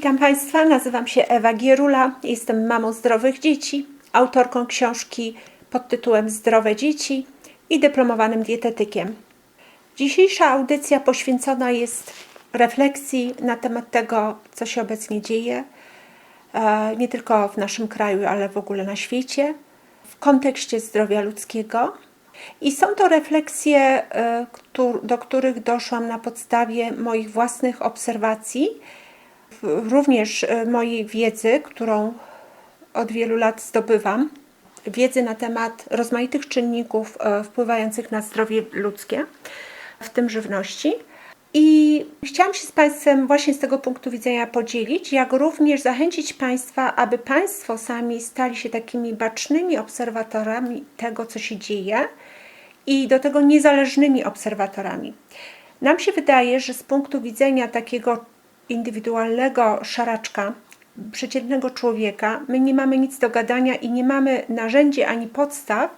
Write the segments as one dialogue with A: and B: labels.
A: Witam Państwa, nazywam się Ewa Gierula, jestem mamą zdrowych dzieci, autorką książki pod tytułem Zdrowe dzieci i dyplomowanym dietetykiem. Dzisiejsza audycja poświęcona jest refleksji na temat tego, co się obecnie dzieje, e, nie tylko w naszym kraju, ale w ogóle na świecie, w kontekście zdrowia ludzkiego. I są to refleksje, e, do których doszłam na podstawie moich własnych obserwacji, również e, mojej wiedzy, którą od wielu lat zdobywam, wiedzy na temat rozmaitych czynników e, wpływających na zdrowie ludzkie, w tym żywności. I chciałam się z Państwem właśnie z tego punktu widzenia podzielić, jak również zachęcić Państwa, aby Państwo sami stali się takimi bacznymi obserwatorami tego, co się dzieje i do tego niezależnymi obserwatorami. Nam się wydaje, że z punktu widzenia takiego indywidualnego szaraczka, przeciętnego człowieka, my nie mamy nic do gadania i nie mamy narzędzi ani podstaw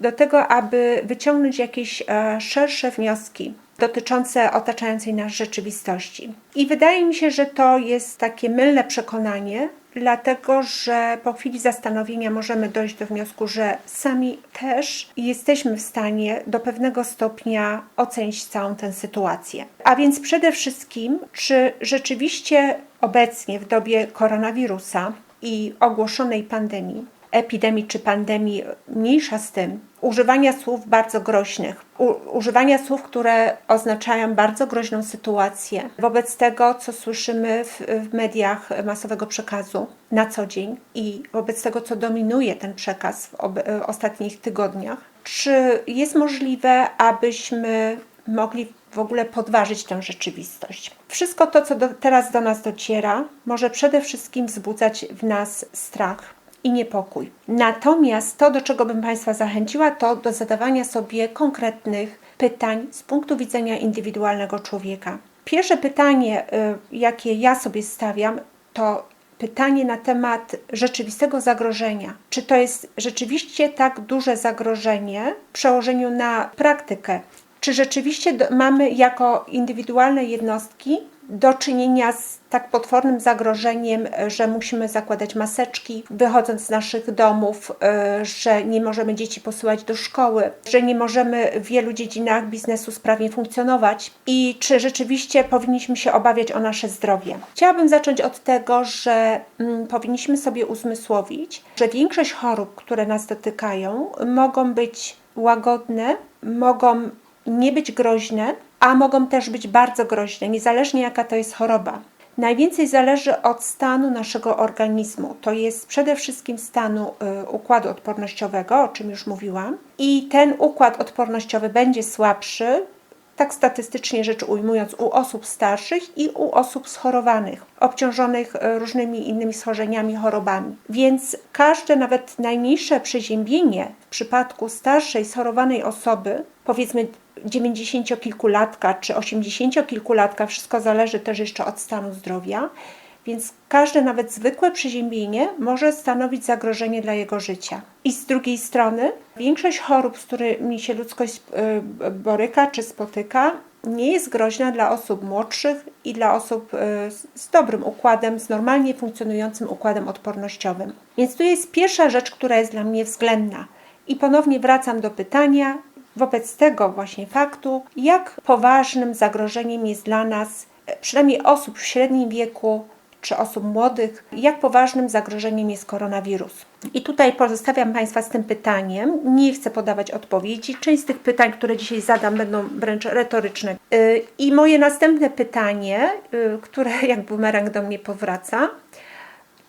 A: do tego, aby wyciągnąć jakieś e, szersze wnioski dotyczące otaczającej nas rzeczywistości. I wydaje mi się, że to jest takie mylne przekonanie, dlatego że po chwili zastanowienia możemy dojść do wniosku, że sami też jesteśmy w stanie do pewnego stopnia ocenić całą tę sytuację. A więc przede wszystkim, czy rzeczywiście obecnie w dobie koronawirusa i ogłoszonej pandemii, epidemii czy pandemii, mniejsza z tym, używania słów bardzo groźnych, u, używania słów, które oznaczają bardzo groźną sytuację wobec tego, co słyszymy w, w mediach masowego przekazu na co dzień i wobec tego, co dominuje ten przekaz w ob, ostatnich tygodniach. Czy jest możliwe, abyśmy mogli w ogóle podważyć tę rzeczywistość? Wszystko to, co do, teraz do nas dociera, może przede wszystkim wzbudzać w nas strach i niepokój. Natomiast to, do czego bym Państwa zachęciła, to do zadawania sobie konkretnych pytań z punktu widzenia indywidualnego człowieka. Pierwsze pytanie, y, jakie ja sobie stawiam, to pytanie na temat rzeczywistego zagrożenia. Czy to jest rzeczywiście tak duże zagrożenie w przełożeniu na praktykę? Czy rzeczywiście mamy jako indywidualne jednostki do czynienia z tak potwornym zagrożeniem, że musimy zakładać maseczki, wychodząc z naszych domów, y, że nie możemy dzieci posyłać do szkoły, że nie możemy w wielu dziedzinach biznesu sprawnie funkcjonować i czy rzeczywiście powinniśmy się obawiać o nasze zdrowie. Chciałabym zacząć od tego, że mm, powinniśmy sobie uzmysłowić, że większość chorób, które nas dotykają, mogą być łagodne, mogą nie być groźne, a mogą też być bardzo groźne, niezależnie jaka to jest choroba. Najwięcej zależy od stanu naszego organizmu. To jest przede wszystkim stanu y, układu odpornościowego, o czym już mówiłam. I ten układ odpornościowy będzie słabszy, tak statystycznie rzecz ujmując, u osób starszych i u osób schorowanych, obciążonych y, różnymi innymi schorzeniami, chorobami. Więc każde, nawet najmniejsze przeziębienie w przypadku starszej, schorowanej osoby, powiedzmy 90-kilkulatka czy 80-kilkulatka, wszystko zależy też jeszcze od stanu zdrowia, więc każde nawet zwykłe przeziębienie może stanowić zagrożenie dla jego życia. I z drugiej strony, większość chorób, z którymi się ludzkość y, boryka czy spotyka, nie jest groźna dla osób młodszych i dla osób y, z dobrym układem, z normalnie funkcjonującym układem odpornościowym. Więc tu jest pierwsza rzecz, która jest dla mnie względna. I ponownie wracam do pytania, wobec tego właśnie faktu, jak poważnym zagrożeniem jest dla nas, przynajmniej osób w średnim wieku czy osób młodych, jak poważnym zagrożeniem jest koronawirus. I tutaj pozostawiam Państwa z tym pytaniem. Nie chcę podawać odpowiedzi. Część z tych pytań, które dzisiaj zadam, będą wręcz retoryczne. Yy, I moje następne pytanie, yy, które jak bumerang do mnie powraca,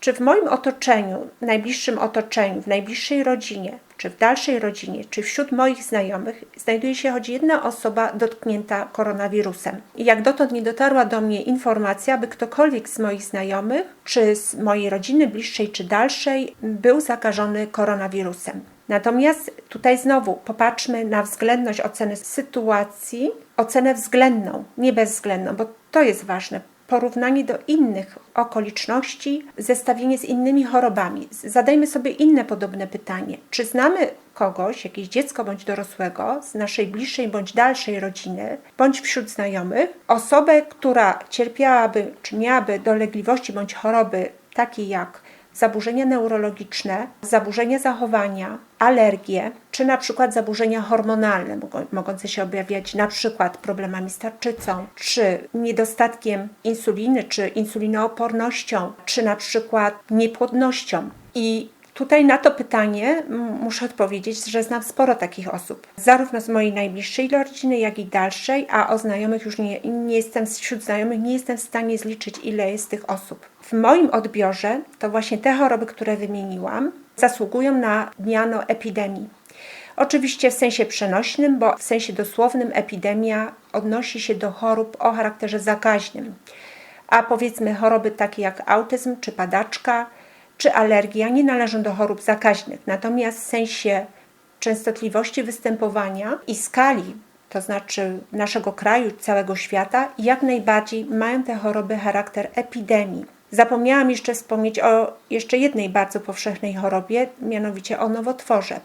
A: czy w moim otoczeniu, najbliższym otoczeniu, w najbliższej rodzinie, czy w dalszej rodzinie, czy wśród moich znajomych znajduje się choć jedna osoba dotknięta koronawirusem. I jak dotąd nie dotarła do mnie informacja, by ktokolwiek z moich znajomych, czy z mojej rodziny bliższej, czy dalszej, był zakażony koronawirusem. Natomiast tutaj znowu popatrzmy na względność oceny sytuacji, ocenę względną, nie bezwzględną, bo to jest ważne porównanie do innych okoliczności, zestawienie z innymi chorobami. Zadajmy sobie inne podobne pytanie. Czy znamy kogoś, jakieś dziecko bądź dorosłego z naszej bliższej bądź dalszej rodziny, bądź wśród znajomych, osobę, która cierpiałaby czy miałaby dolegliwości bądź choroby takie jak zaburzenia neurologiczne, zaburzenia zachowania, alergie, czy na przykład zaburzenia hormonalne, mogące się objawiać na przykład problemami z tarczycą, czy niedostatkiem insuliny, czy insulinoopornością, czy na przykład niepłodnością. I Tutaj na to pytanie muszę odpowiedzieć, że znam sporo takich osób, zarówno z mojej najbliższej rodziny, jak i dalszej, a o znajomych już nie, nie jestem, wśród znajomych nie jestem w stanie zliczyć, ile jest tych osób. W moim odbiorze to właśnie te choroby, które wymieniłam, zasługują na miano epidemii. Oczywiście w sensie przenośnym, bo w sensie dosłownym epidemia odnosi się do chorób o charakterze zakaźnym. A powiedzmy choroby takie jak autyzm czy padaczka, czy alergia nie należą do chorób zakaźnych, natomiast w sensie częstotliwości występowania i skali, to znaczy naszego kraju, całego świata, jak najbardziej mają te choroby charakter epidemii. Zapomniałam jeszcze wspomnieć o jeszcze jednej bardzo powszechnej chorobie, mianowicie o nowotworze.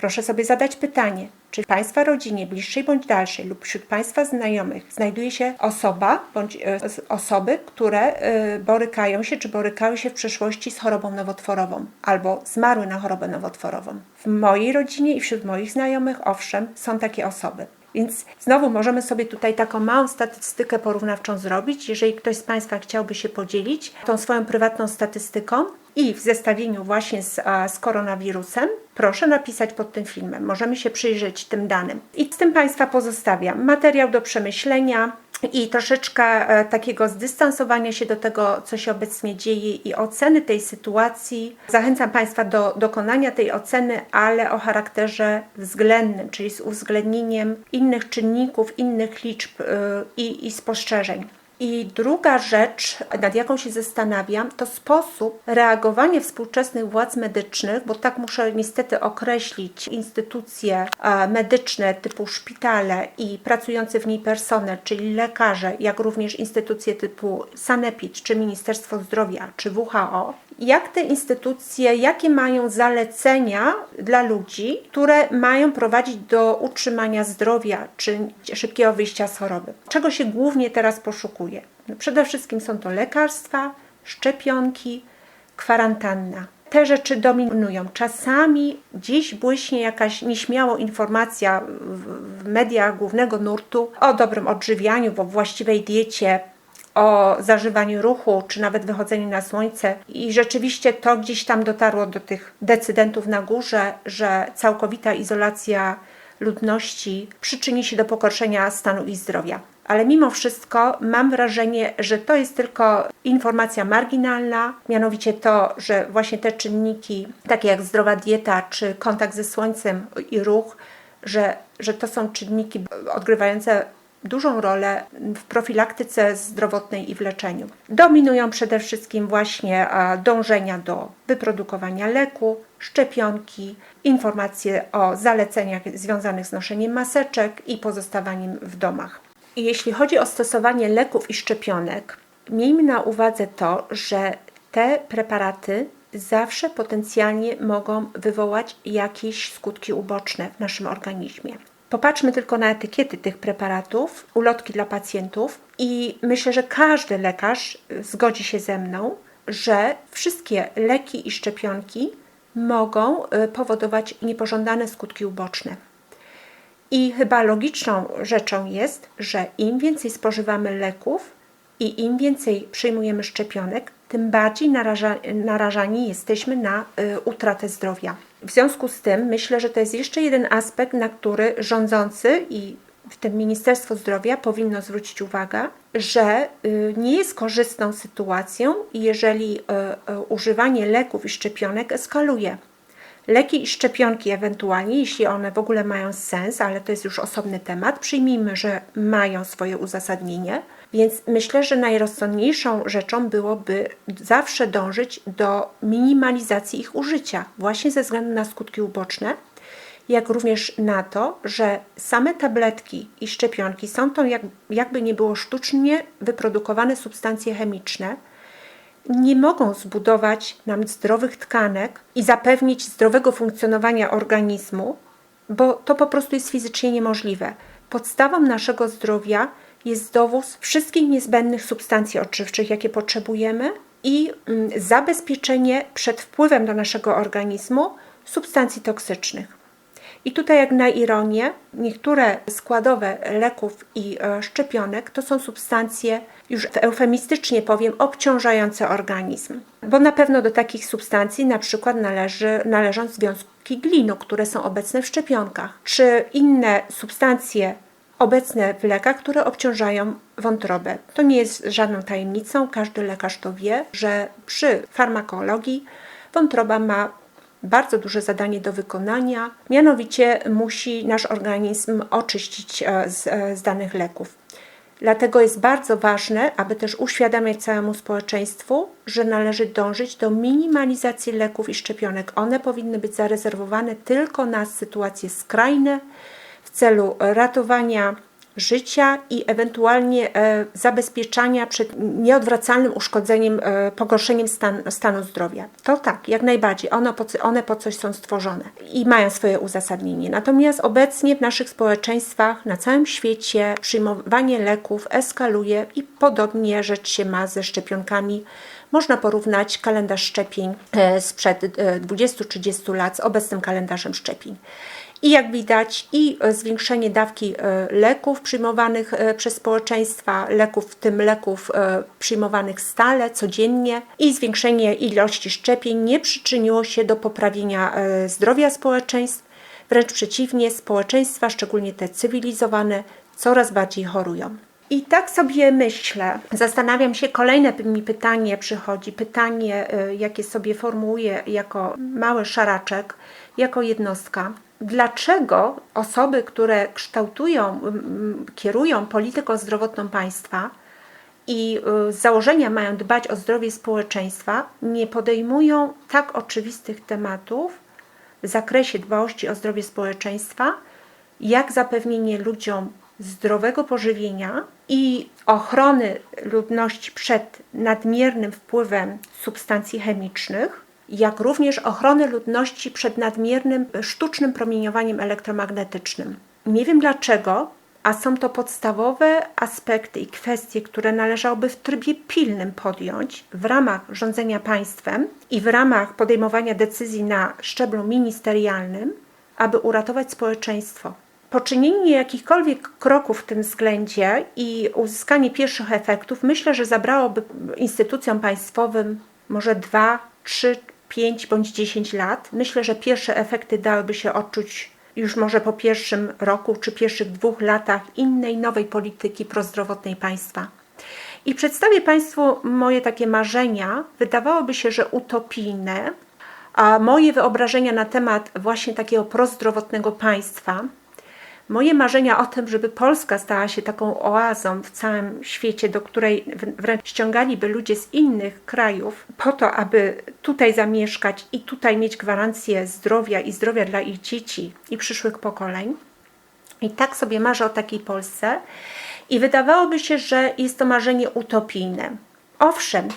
A: Proszę sobie zadać pytanie, czy w Państwa rodzinie, bliższej bądź dalszej, lub wśród Państwa znajomych znajduje się osoba bądź e, osoby, które e, borykają się czy borykały się w przeszłości z chorobą nowotworową albo zmarły na chorobę nowotworową. W mojej rodzinie i wśród moich znajomych, owszem, są takie osoby. Więc znowu możemy sobie tutaj taką małą statystykę porównawczą zrobić. Jeżeli ktoś z Państwa chciałby się podzielić tą swoją prywatną statystyką i w zestawieniu właśnie z, z koronawirusem, proszę napisać pod tym filmem. Możemy się przyjrzeć tym danym. I z tym Państwa pozostawiam materiał do przemyślenia i troszeczkę e, takiego zdystansowania się do tego, co się obecnie dzieje i oceny tej sytuacji. Zachęcam Państwa do dokonania tej oceny, ale o charakterze względnym, czyli z uwzględnieniem innych czynników, innych liczb e, i, i spostrzeżeń. I druga rzecz, nad jaką się zastanawiam, to sposób reagowania współczesnych władz medycznych, bo tak muszę niestety określić instytucje e, medyczne typu szpitale i pracujący w niej personel, czyli lekarze, jak również instytucje typu Sanepid, czy Ministerstwo Zdrowia, czy WHO, jak te instytucje, jakie mają zalecenia dla ludzi, które mają prowadzić do utrzymania zdrowia czy szybkiego wyjścia z choroby. Czego się głównie teraz poszukuje? No przede wszystkim są to lekarstwa, szczepionki, kwarantanna. Te rzeczy dominują. Czasami dziś błyśnie jakaś nieśmiało informacja w mediach głównego nurtu o dobrym odżywianiu, o właściwej diecie, o zażywaniu ruchu, czy nawet wychodzeniu na słońce. I rzeczywiście to gdzieś tam dotarło do tych decydentów na górze, że całkowita izolacja ludności przyczyni się do pogorszenia stanu ich zdrowia. Ale mimo wszystko mam wrażenie, że to jest tylko informacja marginalna, mianowicie to, że właśnie te czynniki, takie jak zdrowa dieta czy kontakt ze słońcem i ruch, że, że to są czynniki odgrywające dużą rolę w profilaktyce zdrowotnej i w leczeniu. Dominują przede wszystkim właśnie dążenia do wyprodukowania leku, szczepionki, informacje o zaleceniach związanych z noszeniem maseczek i pozostawaniem w domach. Jeśli chodzi o stosowanie leków i szczepionek, miejmy na uwadze to, że te preparaty zawsze potencjalnie mogą wywołać jakieś skutki uboczne w naszym organizmie. Popatrzmy tylko na etykiety tych preparatów, ulotki dla pacjentów, i myślę, że każdy lekarz zgodzi się ze mną, że wszystkie leki i szczepionki mogą y, powodować niepożądane skutki uboczne. I chyba logiczną rzeczą jest, że im więcej spożywamy leków i im więcej przyjmujemy szczepionek, tym bardziej naraża, narażani jesteśmy na y, utratę zdrowia. W związku z tym myślę, że to jest jeszcze jeden aspekt, na który rządzący i w tym Ministerstwo Zdrowia powinno zwrócić uwagę, że y, nie jest korzystną sytuacją, jeżeli y, y, używanie leków i szczepionek eskaluje. Leki i szczepionki ewentualnie, jeśli one w ogóle mają sens, ale to jest już osobny temat, przyjmijmy, że mają swoje uzasadnienie, więc myślę, że najrozsądniejszą rzeczą byłoby zawsze dążyć do minimalizacji ich użycia, właśnie ze względu na skutki uboczne, jak również na to, że same tabletki i szczepionki są to jak, jakby nie było sztucznie wyprodukowane substancje chemiczne nie mogą zbudować nam zdrowych tkanek i zapewnić zdrowego funkcjonowania organizmu, bo to po prostu jest fizycznie niemożliwe. Podstawą naszego zdrowia jest dowóz wszystkich niezbędnych substancji odżywczych, jakie potrzebujemy, i mm, zabezpieczenie przed wpływem do naszego organizmu substancji toksycznych. I tutaj, jak na ironię, niektóre składowe leków i e, szczepionek to są substancje, już eufemistycznie powiem, obciążające organizm. Bo na pewno do takich substancji na przykład należy, należą związki glinu, które są obecne w szczepionkach, czy inne substancje obecne w lekach, które obciążają wątrobę. To nie jest żadną tajemnicą, każdy lekarz to wie, że przy farmakologii wątroba ma bardzo duże zadanie do wykonania, mianowicie musi nasz organizm oczyścić e, z, e, z danych leków. Dlatego jest bardzo ważne, aby też uświadamiać całemu społeczeństwu, że należy dążyć do minimalizacji leków i szczepionek. One powinny być zarezerwowane tylko na sytuacje skrajne celu ratowania życia i ewentualnie e, zabezpieczania przed nieodwracalnym uszkodzeniem, e, pogorszeniem stan, stanu zdrowia. To tak, jak najbardziej. One po, one po coś są stworzone i mają swoje uzasadnienie. Natomiast obecnie w naszych społeczeństwach na całym świecie przyjmowanie leków eskaluje i podobnie rzecz się ma ze szczepionkami. Można porównać kalendarz szczepień e, sprzed 20-30 lat z obecnym kalendarzem szczepień. I jak widać, i e, zwiększenie dawki e, leków przyjmowanych e, przez społeczeństwa, leków, w tym leków przyjmowanych stale, codziennie, i zwiększenie ilości szczepień nie przyczyniło się do poprawienia zdrowia społeczeństw. Wręcz przeciwnie, społeczeństwa, szczególnie te cywilizowane, coraz bardziej chorują. I tak sobie myślę, zastanawiam się, kolejne mi pytanie przychodzi, pytanie, jakie sobie formułuję jako mały szaraczek, jako jednostka dlaczego osoby, które kształtują, kierują polityką zdrowotną państwa i y, z założenia mają dbać o zdrowie społeczeństwa, nie podejmują tak oczywistych tematów w zakresie dbałości o zdrowie społeczeństwa, jak zapewnienie ludziom zdrowego pożywienia i ochrony ludności przed nadmiernym wpływem substancji chemicznych, jak również ochrony ludności przed nadmiernym sztucznym promieniowaniem elektromagnetycznym. Nie wiem dlaczego, a są to podstawowe aspekty i kwestie, które należałoby w trybie pilnym podjąć w ramach rządzenia państwem i w ramach podejmowania decyzji na szczeblu ministerialnym, aby uratować społeczeństwo. Poczynienie jakichkolwiek kroków w tym względzie i uzyskanie pierwszych efektów myślę, że zabrałoby instytucjom państwowym może dwa, trzy 5 bądź 10 lat. Myślę, że pierwsze efekty dałyby się odczuć już może po pierwszym roku czy pierwszych dwóch latach innej, nowej polityki prozdrowotnej państwa. I przedstawię Państwu moje takie marzenia, wydawałoby się, że utopijne, a moje wyobrażenia na temat właśnie takiego prozdrowotnego państwa, Moje marzenia o tym, żeby Polska stała się taką oazą w całym świecie, do której wręcz ściągaliby ludzie z innych krajów, po to, aby tutaj zamieszkać i tutaj mieć gwarancję zdrowia i zdrowia dla ich dzieci i przyszłych pokoleń. I tak sobie marzę o takiej Polsce. I wydawałoby się, że jest to marzenie utopijne. Owszem,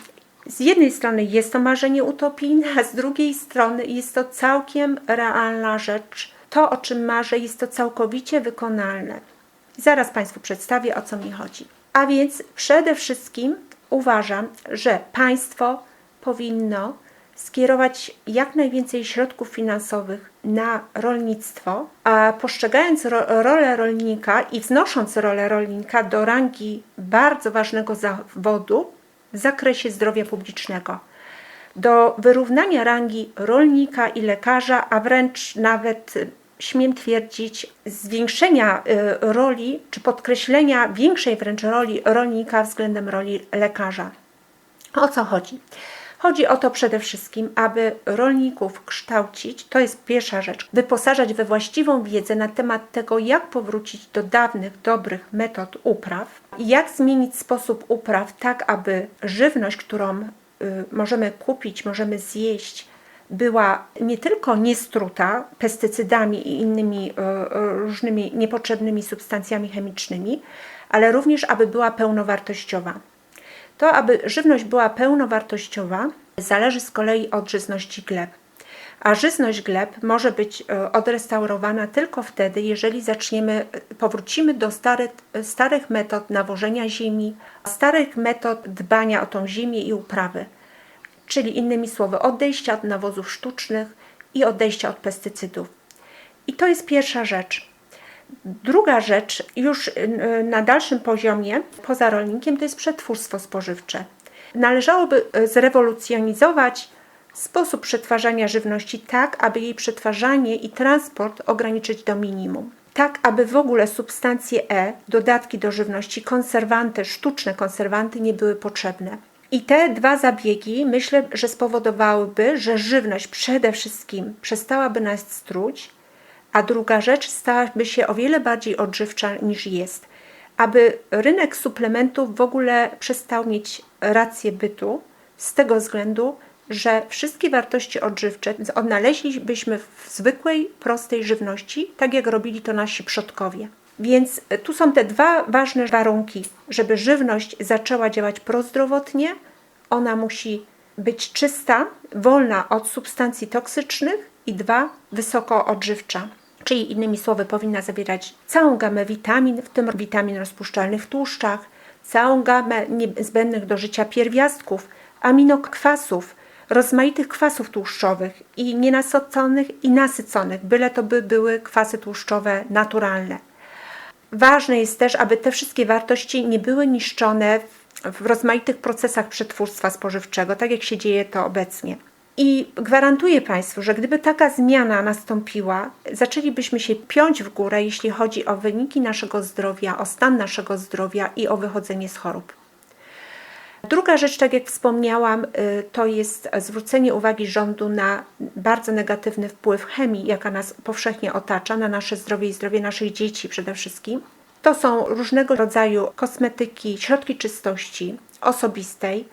A: z jednej strony jest to marzenie utopijne, a z drugiej strony jest to całkiem realna rzecz to, o czym marzę, jest to całkowicie wykonalne. Zaraz Państwu przedstawię, o co mi chodzi. A więc przede wszystkim uważam, że państwo powinno skierować jak najwięcej środków finansowych na rolnictwo, a postrzegając ro rolę rolnika i wznosząc rolę rolnika do rangi bardzo ważnego zawodu w zakresie zdrowia publicznego. Do wyrównania rangi rolnika i lekarza, a wręcz nawet śmiem twierdzić, zwiększenia y, roli, czy podkreślenia większej wręcz roli rolnika względem roli lekarza. O co chodzi? Chodzi o to przede wszystkim, aby rolników kształcić, to jest pierwsza rzecz, wyposażać we właściwą wiedzę na temat tego, jak powrócić do dawnych, dobrych metod upraw, jak zmienić sposób upraw tak, aby żywność, którą y, możemy kupić, możemy zjeść, była nie tylko niestruta pestycydami i innymi e, e, różnymi niepotrzebnymi substancjami chemicznymi, ale również aby była pełnowartościowa. To, aby żywność była pełnowartościowa, zależy z kolei od żyzności gleb. A żyzność gleb może być e, odrestaurowana tylko wtedy, jeżeli zaczniemy, powrócimy do starych, starych metod nawożenia ziemi, starych metod dbania o tą ziemię i uprawy. Czyli innymi słowy, odejścia od nawozów sztucznych i odejścia od pestycydów. I to jest pierwsza rzecz. Druga rzecz, już e, na dalszym poziomie, poza rolnikiem, to jest przetwórstwo spożywcze. Należałoby zrewolucjonizować sposób przetwarzania żywności tak, aby jej przetwarzanie i transport ograniczyć do minimum. Tak, aby w ogóle substancje E, dodatki do żywności, konserwanty, sztuczne konserwanty nie były potrzebne. I te dwa zabiegi myślę, że spowodowałyby, że żywność przede wszystkim przestałaby nas struć, a druga rzecz stałaby się o wiele bardziej odżywcza niż jest. Aby rynek suplementów w ogóle przestał mieć rację bytu, z tego względu, że wszystkie wartości odżywcze odnaleźlibyśmy w zwykłej, prostej żywności, tak jak robili to nasi przodkowie. Więc tu są te dwa ważne warunki, żeby żywność zaczęła działać prozdrowotnie. Ona musi być czysta, wolna od substancji toksycznych i dwa, wysoko odżywcza. Czyli innymi słowy, powinna zawierać całą gamę witamin, w tym witamin rozpuszczalnych w tłuszczach, całą gamę niezbędnych do życia pierwiastków, aminokwasów, rozmaitych kwasów tłuszczowych i nienasyconych i nasyconych, byle to by były kwasy tłuszczowe naturalne. Ważne jest też, aby te wszystkie wartości nie były niszczone w rozmaitych procesach przetwórstwa spożywczego, tak jak się dzieje to obecnie. I gwarantuję Państwu, że gdyby taka zmiana nastąpiła, zaczęlibyśmy się piąć w górę, jeśli chodzi o wyniki naszego zdrowia, o stan naszego zdrowia i o wychodzenie z chorób. Druga rzecz, tak jak wspomniałam, y, to jest zwrócenie uwagi rządu na bardzo negatywny wpływ chemii, jaka nas powszechnie otacza, na nasze zdrowie i zdrowie naszych dzieci przede wszystkim. To są różnego rodzaju kosmetyki, środki czystości osobistej,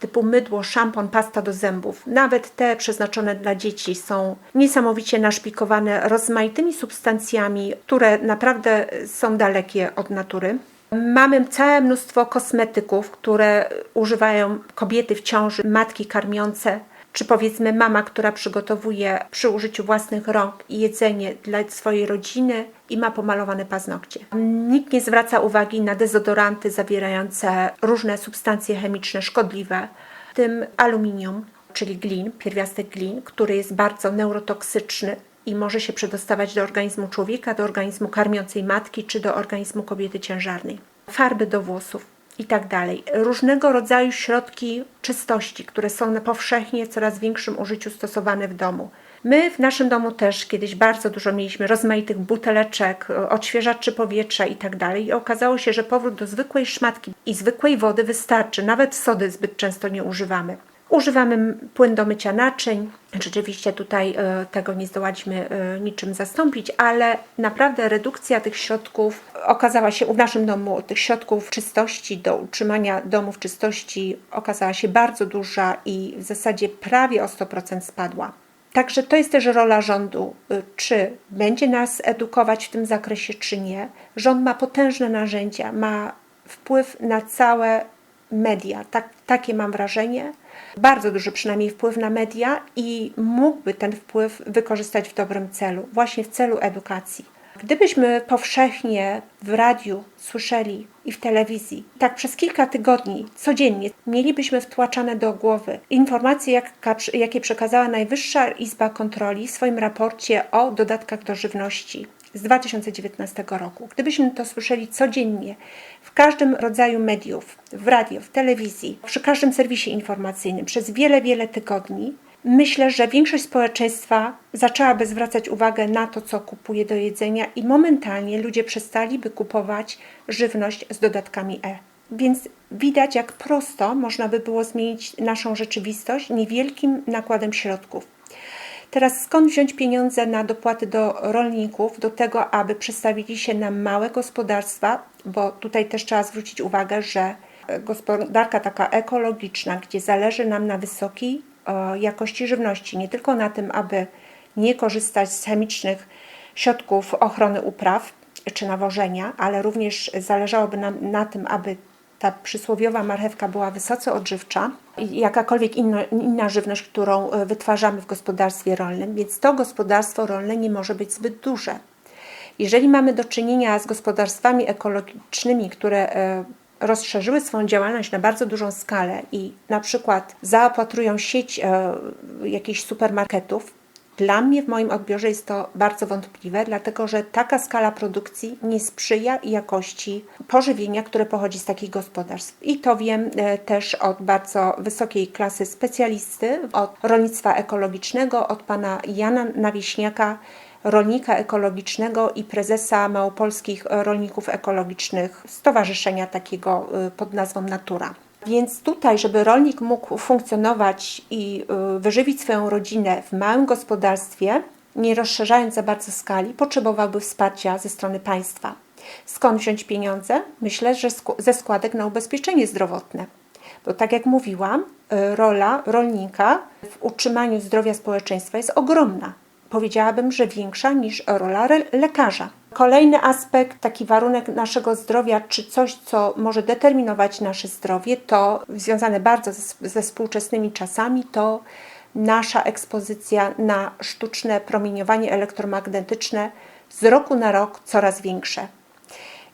A: typu mydło, szampon, pasta do zębów. Nawet te przeznaczone dla dzieci są niesamowicie naszpikowane rozmaitymi substancjami, które naprawdę są dalekie od natury. Mamy całe mnóstwo kosmetyków, które używają kobiety w ciąży, matki karmiące, czy powiedzmy mama, która przygotowuje przy użyciu własnych rąk jedzenie dla swojej rodziny i ma pomalowane paznokcie. Nikt nie zwraca uwagi na dezodoranty zawierające różne substancje chemiczne szkodliwe, w tym aluminium, czyli glin, pierwiastek glin, który jest bardzo neurotoksyczny i może się przedostawać do organizmu człowieka, do organizmu karmiącej matki czy do organizmu kobiety ciężarnej. Farby do włosów i tak dalej. Różnego rodzaju środki czystości, które są na powszechnie coraz większym użyciu stosowane w domu. My w naszym domu też kiedyś bardzo dużo mieliśmy rozmaitych buteleczek, odświeżaczy powietrza i tak dalej. I okazało się, że powrót do zwykłej szmatki i zwykłej wody wystarczy. Nawet sody zbyt często nie używamy. Używamy płyn do mycia naczyń. Rzeczywiście tutaj e, tego nie zdołaliśmy e, niczym zastąpić, ale naprawdę redukcja tych środków okazała się u naszym domu, tych środków czystości do utrzymania domu w czystości okazała się bardzo duża i w zasadzie prawie o 100% spadła. Także to jest też rola rządu, e, czy będzie nas edukować w tym zakresie, czy nie. Rząd ma potężne narzędzia, ma wpływ na całe media. Tak, takie mam wrażenie bardzo duży przynajmniej wpływ na media i mógłby ten wpływ wykorzystać w dobrym celu, właśnie w celu edukacji. Gdybyśmy powszechnie w radiu słyszeli i w telewizji, tak przez kilka tygodni, codziennie, mielibyśmy wtłaczane do głowy informacje, jakie przekazała Najwyższa Izba Kontroli w swoim raporcie o dodatkach do żywności z 2019 roku. Gdybyśmy to słyszeli codziennie, w każdym rodzaju mediów, w radio, w telewizji, przy każdym serwisie informacyjnym przez wiele, wiele tygodni, myślę, że większość społeczeństwa zaczęłaby zwracać uwagę na to, co kupuje do jedzenia i momentalnie ludzie przestaliby kupować żywność z dodatkami E. Więc widać, jak prosto można by było zmienić naszą rzeczywistość niewielkim nakładem środków. Teraz skąd wziąć pieniądze na dopłaty do rolników, do tego, aby przestawili się na małe gospodarstwa, bo tutaj też trzeba zwrócić uwagę, że gospodarka taka ekologiczna, gdzie zależy nam na wysokiej jakości żywności, nie tylko na tym, aby nie korzystać z chemicznych środków ochrony upraw czy nawożenia, ale również zależałoby nam na tym, aby ta przysłowiowa marchewka była wysoce odżywcza, jakakolwiek inna, inna żywność, którą e, wytwarzamy w gospodarstwie rolnym, więc to gospodarstwo rolne nie może być zbyt duże. Jeżeli mamy do czynienia z gospodarstwami ekologicznymi, które e, rozszerzyły swoją działalność na bardzo dużą skalę i na przykład zaopatrują sieć e, jakichś supermarketów, dla mnie w moim odbiorze jest to bardzo wątpliwe, dlatego że taka skala produkcji nie sprzyja jakości pożywienia, które pochodzi z takich gospodarstw. I to wiem e, też od bardzo wysokiej klasy specjalisty, od rolnictwa ekologicznego, od pana Jana Nawieśniaka, rolnika ekologicznego i prezesa Małopolskich Rolników Ekologicznych, stowarzyszenia takiego y, pod nazwą Natura. Więc tutaj, żeby rolnik mógł funkcjonować i y, wyżywić swoją rodzinę w małym gospodarstwie, nie rozszerzając za bardzo skali, potrzebowałby wsparcia ze strony państwa. Skąd wziąć pieniądze? Myślę, że ze składek na ubezpieczenie zdrowotne. Bo tak jak mówiłam, y, rola rolnika w utrzymaniu zdrowia społeczeństwa jest ogromna powiedziałabym, że większa niż rola lekarza. Kolejny aspekt, taki warunek naszego zdrowia, czy coś, co może determinować nasze zdrowie, to związane bardzo ze, ze współczesnymi czasami, to nasza ekspozycja na sztuczne promieniowanie elektromagnetyczne z roku na rok coraz większe.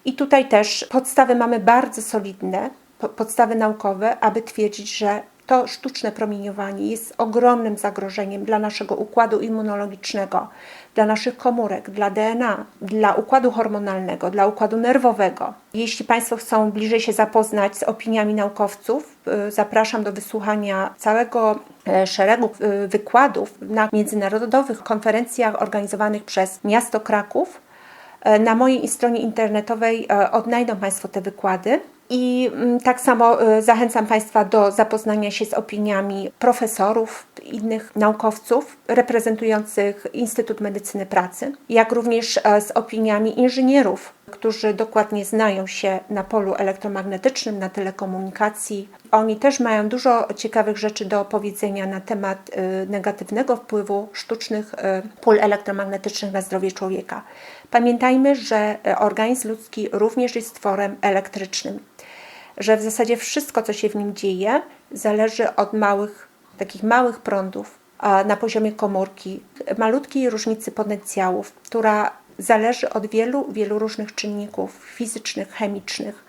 A: I tutaj też podstawy mamy bardzo solidne, podstawy naukowe, aby twierdzić, że to sztuczne promieniowanie jest ogromnym zagrożeniem dla naszego układu immunologicznego, dla naszych komórek, dla DNA, dla układu hormonalnego, dla układu nerwowego. Jeśli Państwo chcą bliżej się zapoznać z opiniami naukowców, y, zapraszam do wysłuchania całego e, szeregu y, wykładów na międzynarodowych konferencjach organizowanych przez miasto Kraków. E, na mojej stronie internetowej e, odnajdą Państwo te wykłady. I mm, tak samo y, zachęcam Państwa do zapoznania się z opiniami profesorów, innych naukowców reprezentujących Instytut Medycyny Pracy, jak również e, z opiniami inżynierów, którzy dokładnie znają się na polu elektromagnetycznym, na telekomunikacji. Oni też mają dużo ciekawych rzeczy do opowiedzenia na temat y, negatywnego wpływu sztucznych y, pól elektromagnetycznych na zdrowie człowieka. Pamiętajmy, że e, organizm ludzki również jest tworem elektrycznym że w zasadzie wszystko, co się w nim dzieje, zależy od małych, takich małych prądów na poziomie komórki, malutkiej różnicy potencjałów, która zależy od wielu, wielu różnych czynników fizycznych, chemicznych,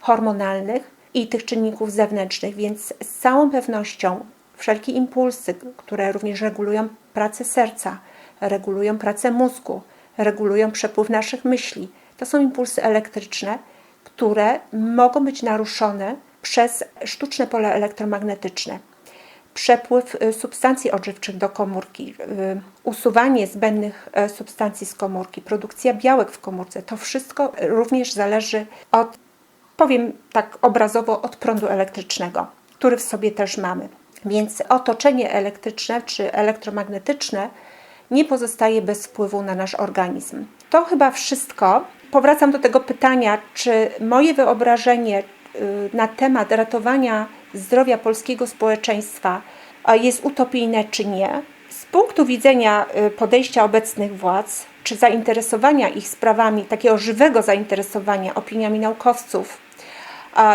A: hormonalnych i tych czynników zewnętrznych, więc z całą pewnością wszelkie impulsy, które również regulują pracę serca, regulują pracę mózgu, regulują przepływ naszych myśli, to są impulsy elektryczne, które mogą być naruszone przez sztuczne pole elektromagnetyczne. Przepływ y, substancji odżywczych do komórki, y, usuwanie zbędnych e, substancji z komórki, produkcja białek w komórce to wszystko również zależy od, powiem tak obrazowo, od prądu elektrycznego, który w sobie też mamy. Więc otoczenie elektryczne czy elektromagnetyczne nie pozostaje bez wpływu na nasz organizm. To chyba wszystko powracam do tego pytania, czy moje wyobrażenie y, na temat ratowania zdrowia polskiego społeczeństwa jest utopijne, czy nie. Z punktu widzenia y, podejścia obecnych władz, czy zainteresowania ich sprawami, takiego żywego zainteresowania opiniami naukowców,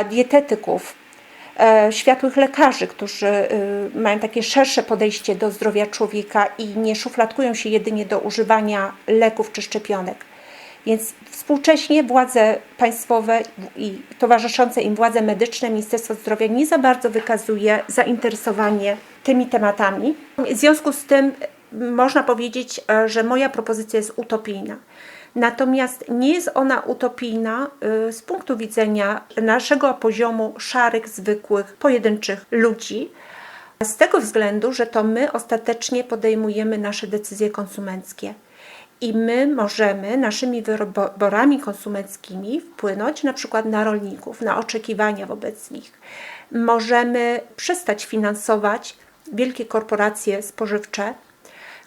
A: dietetyków, e, światłych lekarzy, którzy y, mają takie szersze podejście do zdrowia człowieka i nie szufladkują się jedynie do używania leków czy szczepionek więc współcześnie władze państwowe i towarzyszące im władze medyczne, Ministerstwo Zdrowia nie za bardzo wykazuje zainteresowanie tymi tematami. W związku z tym można powiedzieć, e, że moja propozycja jest utopijna. Natomiast nie jest ona utopijna e, z punktu widzenia naszego poziomu szarych, zwykłych, pojedynczych ludzi. Z tego względu, że to my ostatecznie podejmujemy nasze decyzje konsumenckie. I my możemy naszymi wyborami konsumenckimi wpłynąć na przykład na rolników, na oczekiwania wobec nich. Możemy przestać finansować wielkie korporacje spożywcze,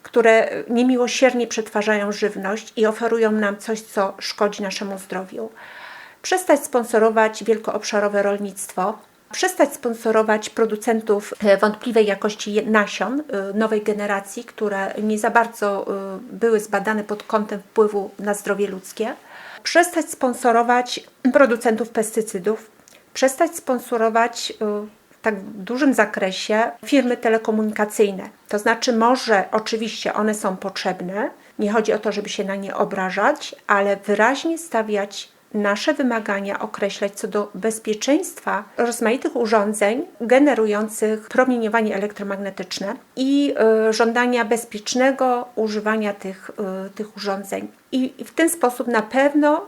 A: które niemiłosiernie przetwarzają żywność i oferują nam coś, co szkodzi naszemu zdrowiu. Przestać sponsorować wielkoobszarowe rolnictwo, przestać sponsorować producentów e, wątpliwej jakości nasion e, nowej generacji, które nie za bardzo e, były zbadane pod kątem wpływu na zdrowie ludzkie, przestać sponsorować producentów pestycydów, przestać sponsorować w tak dużym zakresie firmy telekomunikacyjne. To znaczy, może oczywiście one są potrzebne, nie chodzi o to, żeby się na nie obrażać, ale wyraźnie stawiać nasze wymagania, określać co do bezpieczeństwa rozmaitych urządzeń generujących promieniowanie elektromagnetyczne i y, żądania bezpiecznego używania tych, y, tych urządzeń. I w ten sposób na pewno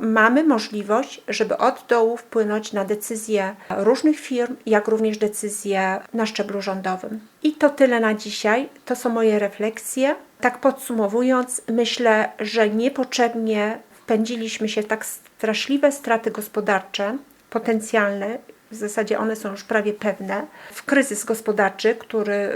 A: mamy możliwość, żeby od dołu wpłynąć na decyzje różnych firm, jak również decyzje na szczeblu rządowym. I to tyle na dzisiaj. To są moje refleksje. Tak podsumowując, myślę, że niepotrzebnie wpędziliśmy się w tak straszliwe straty gospodarcze, potencjalne, w zasadzie one są już prawie pewne, w kryzys gospodarczy, który y,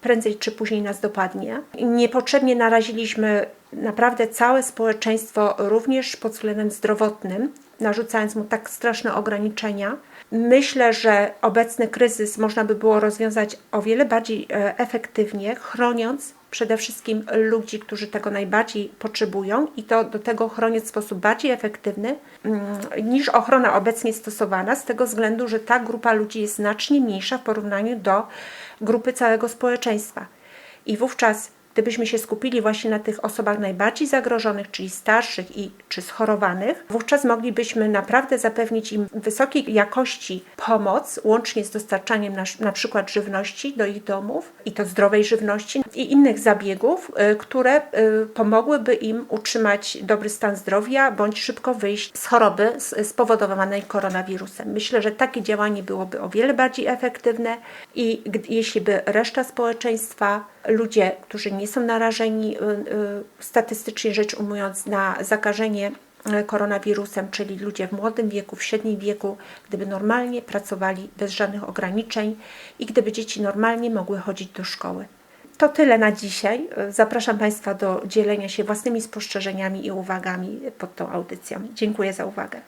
A: prędzej czy później nas dopadnie. Niepotrzebnie naraziliśmy naprawdę całe społeczeństwo również pod względem zdrowotnym, narzucając mu tak straszne ograniczenia. Myślę, że obecny kryzys można by było rozwiązać o wiele bardziej e, efektywnie, chroniąc przede wszystkim ludzi, którzy tego najbardziej potrzebują i to do tego chronić w sposób bardziej efektywny mm, niż ochrona obecnie stosowana, z tego względu, że ta grupa ludzi jest znacznie mniejsza w porównaniu do grupy całego społeczeństwa. I wówczas Gdybyśmy się skupili właśnie na tych osobach najbardziej zagrożonych, czyli starszych i czy schorowanych, wówczas moglibyśmy naprawdę zapewnić im wysokiej jakości pomoc, łącznie z dostarczaniem na, na przykład żywności do ich domów i to zdrowej żywności i innych zabiegów, y, które y, pomogłyby im utrzymać dobry stan zdrowia bądź szybko wyjść z choroby spowodowanej koronawirusem. Myślę, że takie działanie byłoby o wiele bardziej efektywne i jeśli by reszta społeczeństwa, ludzie, którzy nie są narażeni y, y, statystycznie rzecz ujmując na zakażenie y, koronawirusem, czyli ludzie w młodym wieku, w średnim wieku, gdyby normalnie pracowali bez żadnych ograniczeń i gdyby dzieci normalnie mogły chodzić do szkoły. To tyle na dzisiaj. Zapraszam Państwa do dzielenia się własnymi spostrzeżeniami i uwagami pod tą audycją. Dziękuję za uwagę.